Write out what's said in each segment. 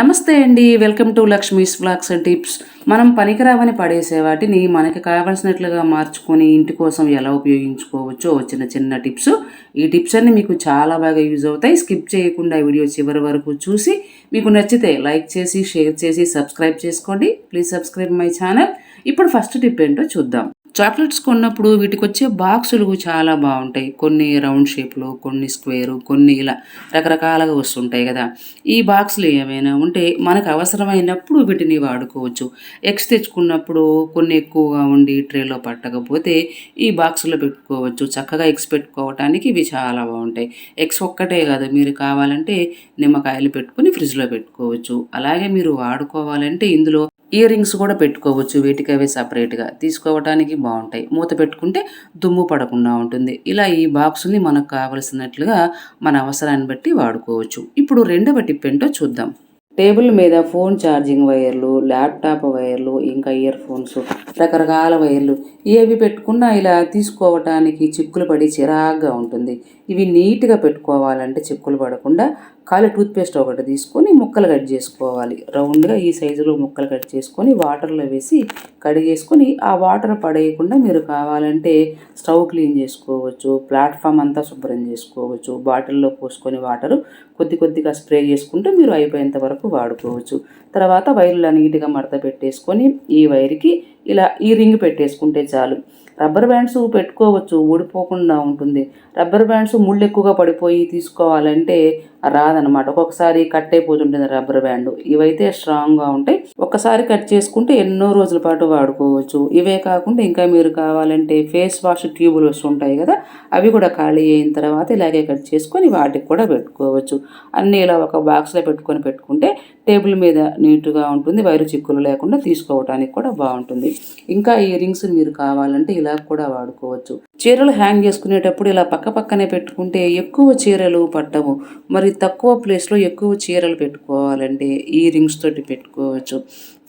నమస్తే అండి welcome to Lakshmi's vlogs and tips. మనం పనికిరావని పడేసే వాటిని మనకి కావాల్సినట్లుగా మార్చుకొని ఇంటి కోసం ఎలా ఉపయోగించుకోవచ్చో చిన్న చిన్న టిప్స్. ఈ టిప్స్ అన్ని మీకు చాలా బాగా యూజ్ అవుతాయి. స్కిప్ చేయకుండా ఈ వీడియో చివరి వరకు చూసి మీకు నచ్చితే లైక్ చేసి షేర్ చేసి సబ్స్క్రైబ్ చేసుకోండి. Please subscribe my channel. ఇప్పుడు ఫస్ట్ టిప్ ఏంటో చూద్దాం. చాక్లెట్స్ కొన్నప్పుడు వీటికి వచ్చే బాక్సులు చాలా బాగుంటాయి. కొన్ని రౌండ్ షేప్లో కొన్ని స్క్వేరు కొన్ని ఇలా రకరకాలుగా వస్తుంటాయి కదా. ఈ బాక్సులు ఏమైనా ఉంటే మనకు అవసరమైనప్పుడు వీటిని వాడుకోవచ్చు. ఎగ్స్ తెచ్చుకున్నప్పుడు కొన్ని ఎక్కువగా ఉండి ట్రేలో పట్టకపోతే ఈ బాక్సులో పెట్టుకోవచ్చు. చక్కగా ఎగ్స్ పెట్టుకోవటానికి ఇవి చాలా బాగుంటాయి. ఎగ్స్ ఒక్కటే కాదు మీరు కావాలంటే నిమ్మకాయలు పెట్టుకొని ఫ్రిడ్జ్లో పెట్టుకోవచ్చు. అలాగే మీరు వాడుకోవాలంటే ఇందులో ఇయర్ రింగ్స్ కూడా పెట్టుకోవచ్చు. వీటికి అవి సపరేట్గా తీసుకోవడానికి బాగుంటాయి. మూత పెట్టుకుంటే దుమ్ము పడకుండా ఉంటుంది. ఇలా ఈ బాక్సుని మనకు కావలసినట్లుగా మన అవసరాన్ని బట్టి వాడుకోవచ్చు. ఇప్పుడు రెండవ టిప్ ఏంటో చూద్దాం. టేబుల్ మీద ఫోన్ ఛార్జింగ్ వైర్లు ల్యాప్టాప్ వైర్లు ఇంకా ఇయర్ ఫోన్స్ రకరకాల వైర్లు. ఏవి పెట్టుకున్నా ఇలా తీసుకోవటానికి చిక్కులు పడి చిరాగ్గా ఉంటుంది. ఇవి నీట్గా పెట్టుకోవాలంటే చిక్కులు పడకుండా ఖాళీ టూత్పేస్ట్ ఒకటి తీసుకొని ముక్కలు కట్ చేసుకోవాలి. రౌండ్గా ఈ సైజులో ముక్కలు కట్ చేసుకొని వాటర్లో వేసి కడిగేసుకొని ఆ వాటర్ పడేయకుండా మీరు కావాలంటే స్టవ్ క్లీన్ చేసుకోవచ్చు ప్లాట్ఫామ్ అంతా శుభ్రం చేసుకోవచ్చు బాటిల్లో పోసుకొని వాటరు కొద్ది కొద్దిగా స్ప్రే చేసుకుంటే మీరు అయిపోయేంత వరకు వాడుకోవచ్చు. తర్వాత వైర్లు నీట్గా మడత పెట్టేసుకొని ఈ వైర్కి ఇలా ఈ రింగ్ పెట్టేసుకుంటే చాలు. రబ్బర్ బ్యాండ్స్ పెట్టుకోవచ్చు ఊడిపోకుండా ఉంటుంది. రబ్బర్ బ్యాండ్స్ ముళ్ళు ఎక్కువగా పడిపోయి తీసుకోవాలంటే రాదనమాట ఒక్కొక్కసారి కట్ అయిపోతుంటుంది రబ్బర్ బ్యాండ్ ఇవైతే స్ట్రాంగ్గా ఉంటాయి. ఒక్కసారి కట్ చేసుకుంటే ఎన్నో రోజుల పాటు వాడుకోవచ్చు. ఇవే కాకుండా ఇంకా మీరు కావాలంటే ఫేస్ వాష్ ట్యూబులు వస్తుంటాయి కదా అవి కూడా ఖాళీ అయిన తర్వాత ఇలాగే కట్ చేసుకొని వాటికి కూడా పెట్టుకోవచ్చు. అన్నీ ఇలా ఒక బాక్స్లో పెట్టుకొని పెట్టుకుంటే టేబుల్ మీద నీట్గా ఉంటుంది. వైరు చిక్కులు లేకుండా తీసుకోవడానికి కూడా బాగుంటుంది. ఇంకా ఈ రింగ్స్ మీరు కావాలంటే ఇలా కూడా వాడుకోవచ్చు. చీరలు హ్యాంగ్ చేసుకునేటప్పుడు ఇలా పక్క పక్కనే పెట్టుకుంటే ఎక్కువ చీరలు పట్టవు. మరి తక్కువ ప్లేస్లో ఎక్కువ చీరలు పెట్టుకోవాలంటే ఈ రింగ్స్ తోటి పెట్టుకోవచ్చు.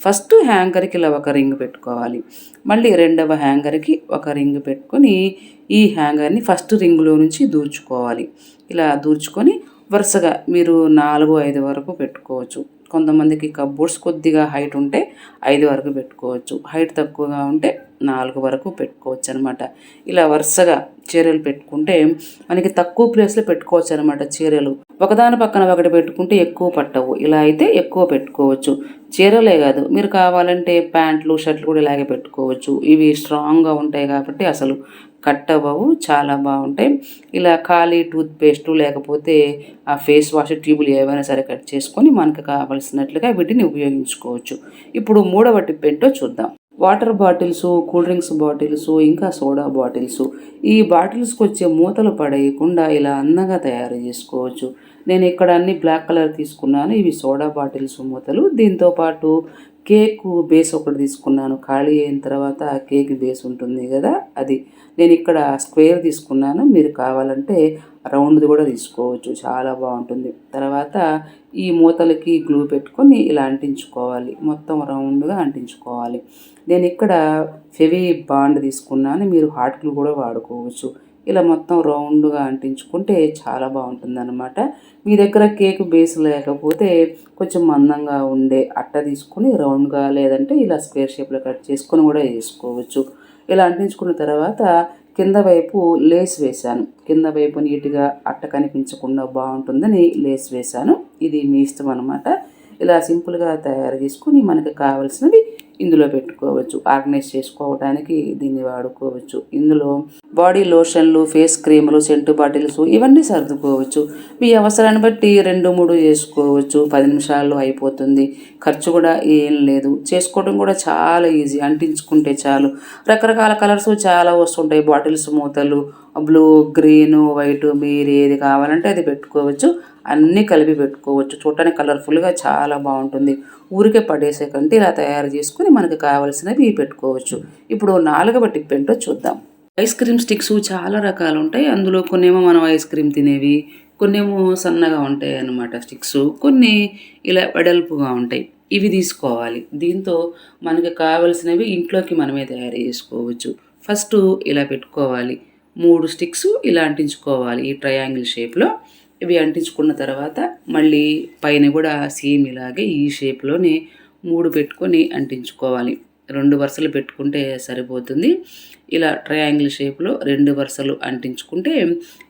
ఫస్ట్ హ్యాంగర్కి ఇలా ఒక రింగ్ పెట్టుకోవాలి. మళ్ళీ రెండవ హ్యాంగర్కి ఒక రింగ్ పెట్టుకొని ఈ హ్యాంగర్ని ఫస్ట్ రింగ్లో నుంచి దూర్చుకోవాలి. ఇలా దూర్చుకొని వరుసగా మీరు నాలుగు ఐదు వరకు పెట్టుకోవచ్చు. కొంతమందికి కబ్బోర్డ్స్ కొద్దిగా హైట్ ఉంటే ఐదు వరకు పెట్టుకోవచ్చు. హైట్ తక్కువగా ఉంటే నాలుగు వరకు పెట్టుకోవచ్చు అనమాట ఇలా వరుసగా చీరలు పెట్టుకుంటే మనకి తక్కువ ప్లేస్లో పెట్టుకోవచ్చు అనమాట చీరలు. ఒకదాని పక్కన ఒకటి పెట్టుకుంటే ఎక్కువ పట్టవు. ఇలా అయితే ఎక్కువ పెట్టుకోవచ్చు. చీరలే కాదు మీరు కావాలంటే ప్యాంట్లు షర్ట్లు కూడా ఇలాగే పెట్టుకోవచ్చు. ఇవి స్ట్రాంగ్గా ఉంటాయి కాబట్టి అసలు కట్ అవ్వవు చాలా బాగుంటాయి. ఇలా ఖాళీ టూత్ పేస్ట్ లేకపోతే ఆ ఫేస్ వాష్ ట్యూబులు ఏవైనా సరే కట్ చేసుకొని మనకు కావలసినట్లుగా వీటిని ఉపయోగించుకోవచ్చు. ఇప్పుడు మూడవ టిప్ ఏంటో చూద్దాం. Water bottles cool drinks bottles ఇంకా సోడా బాటిల్స్. ఈ బాటిల్స్కి వచ్చే మూతలు పడేయకుండా ఇలా అందంగా తయారు చేసుకోవచ్చు. నేను ఇక్కడ అన్ని బ్లాక్ కలర్ తీసుకున్నాను. ఇవి సోడా బాటిల్స్ మూతలు. దీంతో పాటు కేక్ బేస్ ఒకటి తీసుకున్నాను. ఖాళీ అయిన తర్వాత కేక్ బేస్ ఉంటుంది కదా అది నేను ఇక్కడ స్క్వేర్ తీసుకున్నాను. మీరు కావాలంటే రౌండ్ది కూడా తీసుకోవచ్చు చాలా బాగుంటుంది. తర్వాత ఈ మూతలకి గ్లూ పెట్టుకొని ఇలా అంటించుకోవాలి. మొత్తం రౌండ్గా అంటించుకోవాలి. నేను ఇక్కడ ఫెవీ బాండ్ తీసుకున్నాను. మీరు హాట్ గ్లూ కూడా వాడుకోవచ్చు. ఇలా మొత్తం రౌండ్గా అంటించుకుంటే చాలా బాగుంటుంది అనమాట మీ దగ్గర కేక్ బేస్ లేకపోతే కొంచెం మందంగా ఉండే అట్ట తీసుకొని రౌండ్గా లేదంటే ఇలా స్క్వేర్ షేప్లో కట్ చేసుకొని కూడా వేసుకోవచ్చు. ఇలా అంటించుకున్న తర్వాత కింద వైపు లేస్ వేశాను. కింద వైపు నీట్గా అట్ట కనిపించకుండా బాగుంటుందని లేస్ వేశాను. ఇది మీ ఇష్టం అనమాట ఇలా సింపుల్గా తయారు చేసుకుని మనకు కావాల్సినవి ఇందులో పెట్టుకోవచ్చు. ఆర్గనైజ్ చేసుకోవడానికి దీన్ని వాడుకోవచ్చు. ఇందులో బాడీ లోషన్లు ఫేస్ క్రీములు సెంటు బాటిల్స్ ఇవన్నీ సర్దుకోవచ్చు. మీ అవసరాన్ని బట్టి రెండు మూడు చేసుకోవచ్చు. పది నిమిషాల్లో అయిపోతుంది. ఖర్చు కూడా ఏం లేదు. చేసుకోవడం కూడా చాలా ఈజీ అంటించుకుంటే చాలు. రకరకాల కలర్స్ చాలా వస్తుంటాయి. బాటిల్స్ మూతలు బ్లూ గ్రీన్ వైట్ మీరు ఏది కావాలంటే అది పెట్టుకోవచ్చు. అన్నీ కలిపి పెట్టుకోవచ్చు. చూడటానికి కలర్ఫుల్గా చాలా బాగుంటుంది. ఊరికే పడేసే కంటే ఇలా తయారు చేసుకుని మనకు కావాల్సినవి పెట్టుకోవచ్చు. ఇప్పుడు నాలుగవ టిప్ ఏంటో చూద్దాం. ఐస్ క్రీమ్ స్టిక్స్ చాలా రకాలు ఉంటాయి. అందులో కొన్నేమో మనం ఐస్ క్రీమ్ తినేవి కొన్నేమో సన్నగా ఉంటాయి అన్నమాట స్టిక్స్. కొన్ని ఇలా వెడల్పుగా ఉంటాయి. ఇవి తీసుకోవాలి. దీంతో మనకి కావలసినవి ఇంట్లోకి మనమే తయారు చేసుకోవచ్చు. ఫస్ట్ ఇలా పెట్టుకోవాలి. మూడు స్టిక్స్ ఇలా అంటించుకోవాలి ఈ ట్రయాంగిల్ షేప్లో ఇవి అంటించుకున్న తర్వాత మళ్ళీ పైన కూడా సేమ్ ఇలాగే ఈ షేప్లోనే మూడు పెట్టుకొని అంటించుకోవాలి. రెండు వరుసలు పెట్టుకుంటే సరిపోతుంది. ఇలా ట్రయాంగిల్ షేప్లో రెండు వరుసలు అంటించుకుంటే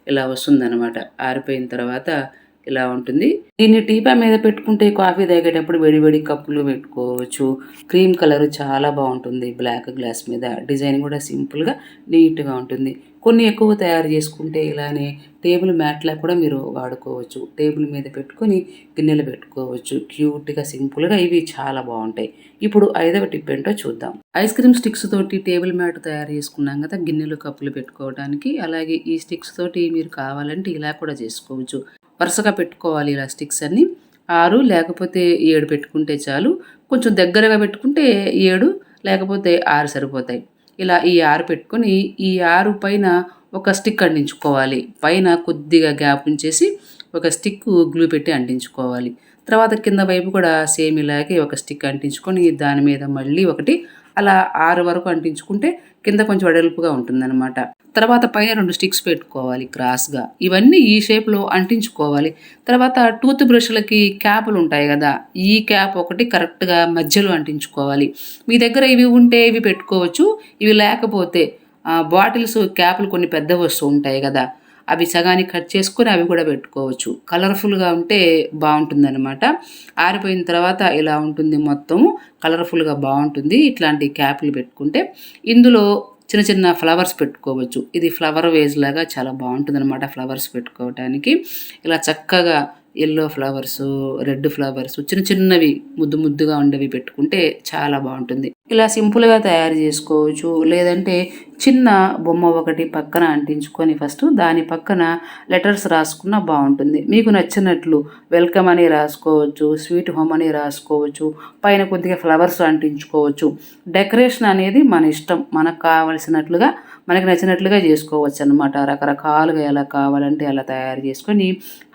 ఇలా వస్తుందన్నమాట. ఆరిపోయిన తర్వాత ఇలా ఉంటుంది. దీన్ని టీపా మీద పెట్టుకుంటే కాఫీ తాగేటప్పుడు వేడివేడి కప్పులు పెట్టుకోవచ్చు. క్రీమ్ కలర్ చాలా బాగుంటుంది. బ్లాక్ గ్లాస్ మీద. డిజైన్ కూడా సింపుల్గా నీట్గా ఉంటుంది. కొన్ని ఎక్కువ తయారు చేసుకుంటే ఇలానే టేబుల్ మ్యాట్లా కూడా మీరు వాడుకోవచ్చు. టేబుల్ మీద పెట్టుకొని గిన్నెలు పెట్టుకోవచ్చు. క్యూట్గా సింపుల్గా ఇవి చాలా బాగుంటాయి. ఇప్పుడు ఐదవ టిప్ ఏంటో చూద్దాం. ఐస్ క్రీమ్ స్టిక్స్ తోటి టేబుల్ మ్యాట్ తయారు చేసుకున్నాం కదా గిన్నెలు కప్పులు పెట్టుకోవడానికి. అలాగే ఈ స్టిక్స్ తోటి మీరు కావాలంటే ఇలా కూడా చేసుకోవచ్చు. వరుసగా పెట్టుకోవాలి ఇలా స్టిక్స్ అన్ని. ఆరు లేకపోతే ఏడు పెట్టుకుంటే చాలు. కొంచెం దగ్గరగా పెట్టుకుంటే ఏడు లేకపోతే ఆరు సరిపోతాయి. ఇలా ఈ ఆరు పెట్టుకొని ఈ ఆరు పైన ఒక స్టిక్ అంటించుకోవాలి. పైన కొద్దిగా గ్యాప్ ఉంచేసి ఒక స్టిక్ గ్లూ పెట్టి అంటించుకోవాలి. తర్వాత కింద వైపు కూడా సేమ్ ఇలాగే ఒక స్టిక్ అంటించుకొని దాని మీద మళ్ళీ ఒకటి అలా ఆరు వరకు అంటించుకుంటే కింద కొంచెం వెడల్పుగా ఉంటుందన్నమాట. తర్వాత పైన రెండు స్టిక్స్ పెట్టుకోవాలి క్రాస్గా. ఇవన్నీ ఈ షేప్లో అంటించుకోవాలి. తర్వాత టూత్ బ్రష్లకి క్యాపులు ఉంటాయి కదా ఈ క్యాప్ ఒకటి కరెక్ట్గా మధ్యలో అంటించుకోవాలి. మీ దగ్గర ఇవి ఉంటే ఇవి పెట్టుకోవచ్చు ఇవి లేకపోతే బాటిల్స్ క్యాపులు కొన్ని పెద్ద వస్తువు ఉంటాయి కదా అవి సగానికి కట్ చేసుకొని అవి కూడా పెట్టుకోవచ్చు. కలర్ఫుల్గా ఉంటే బాగుంటుందన్నమాట. ఆరిపోయిన తర్వాత ఇలా ఉంటుంది మొత్తము కలర్ఫుల్గా బాగుంటుంది. ఇట్లాంటి క్యాప్లు పెట్టుకుంటే ఇందులో చిన్న చిన్న ఫ్లవర్స్ పెట్టుకోవచ్చు. ఇది ఫ్లవర్ వేజ్ లాగా చాలా బాగుంటుంది అనమాట ఫ్లవర్స్ పెట్టుకోవటానికి. ఇలా చక్కగా ఎల్లో ఫ్లవర్స్ రెడ్ ఫ్లవర్స్ చిన్న చిన్నవి ముద్దు ముద్దుగా ఉండేవి పెట్టుకుంటే చాలా బాగుంటుంది. ఇలా సింపుల్గా తయారు చేసుకోవచ్చు. లేదంటే చిన్న బొమ్మ ఒకటి పక్కన అంటించుకొని ఫస్ట్ దాని పక్కన లెటర్స్ రాసుకున్న బాగుంటుంది. మీకు నచ్చినట్లు వెల్కమ్ అని రాసుకోవచ్చు స్వీట్ హోమ్ అని రాసుకోవచ్చు పైన కొద్దిగా ఫ్లవర్స్ అంటించుకోవచ్చు. డెకరేషన్ అనేది మన ఇష్టం. మనకు కావలసినట్లుగా మనకి నచ్చినట్లుగా చేసుకోవచ్చు అనమాట రకరకాలుగా ఎలా కావాలంటే అలా తయారు చేసుకొని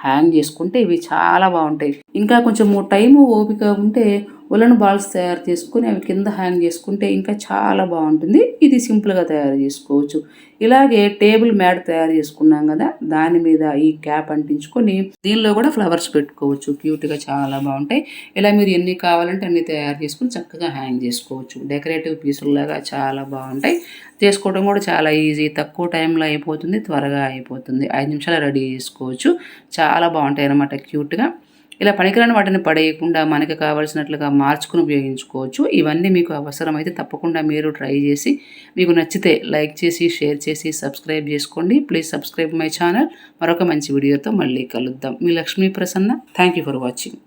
హ్యాంగ్ చేసుకుంటే ఇవి చాలా బాగుంటాయి. ఇంకా కొంచెం టైము ఓపిక ఉంటే ఉలన్ బాల్స్ తయారు చేసుకుని అవి కింద హ్యాంగ్ చేసుకుంటే ఇంకా చాలా బాగుంటుంది. ఇది సింపుల్గా తయారు చేసుకోవచ్చు. ఇలాగే టేబుల్ మ్యాట్ తయారు చేసుకున్నాం కదా దాని మీద ఈ క్యాప్ అంటించుకొని దీనిలో కూడా ఫ్లవర్స్ పెట్టుకోవచ్చు. క్యూట్గా చాలా బాగుంటాయి. ఇలా మీరు ఎన్ని కావాలంటే అన్ని తయారు చేసుకుని చక్కగా హ్యాంగ్ చేసుకోవచ్చు. డెకరేటివ్ పీసుల్లాగా చాలా బాగుంటాయి. చేసుకోవడం కూడా చాలా ఈజీ తక్కువ టైంలో అయిపోతుంది త్వరగా అయిపోతుంది. ఐదు నిమిషాలు రెడీ చేసుకోవచ్చు. చాలా బాగుంటాయి అన్నమాట క్యూట్గా ఇలా పనికిరాని వాటిని పడేయకుండా మనకి కావాల్సినట్లుగా మార్చుకుని ఉపయోగించుకోవచ్చు. ఇవన్నీ మీకు అవసరమైతే తప్పకుండా మీరు ట్రై చేసి మీకు నచ్చితే లైక్ చేసి షేర్ చేసి సబ్స్క్రైబ్ చేసుకోండి. Please subscribe my channel. మరొక మంచి వీడియోతో మళ్ళీ కలుద్దాం. మీ Lakshmi Prasanna. Thank you for watching.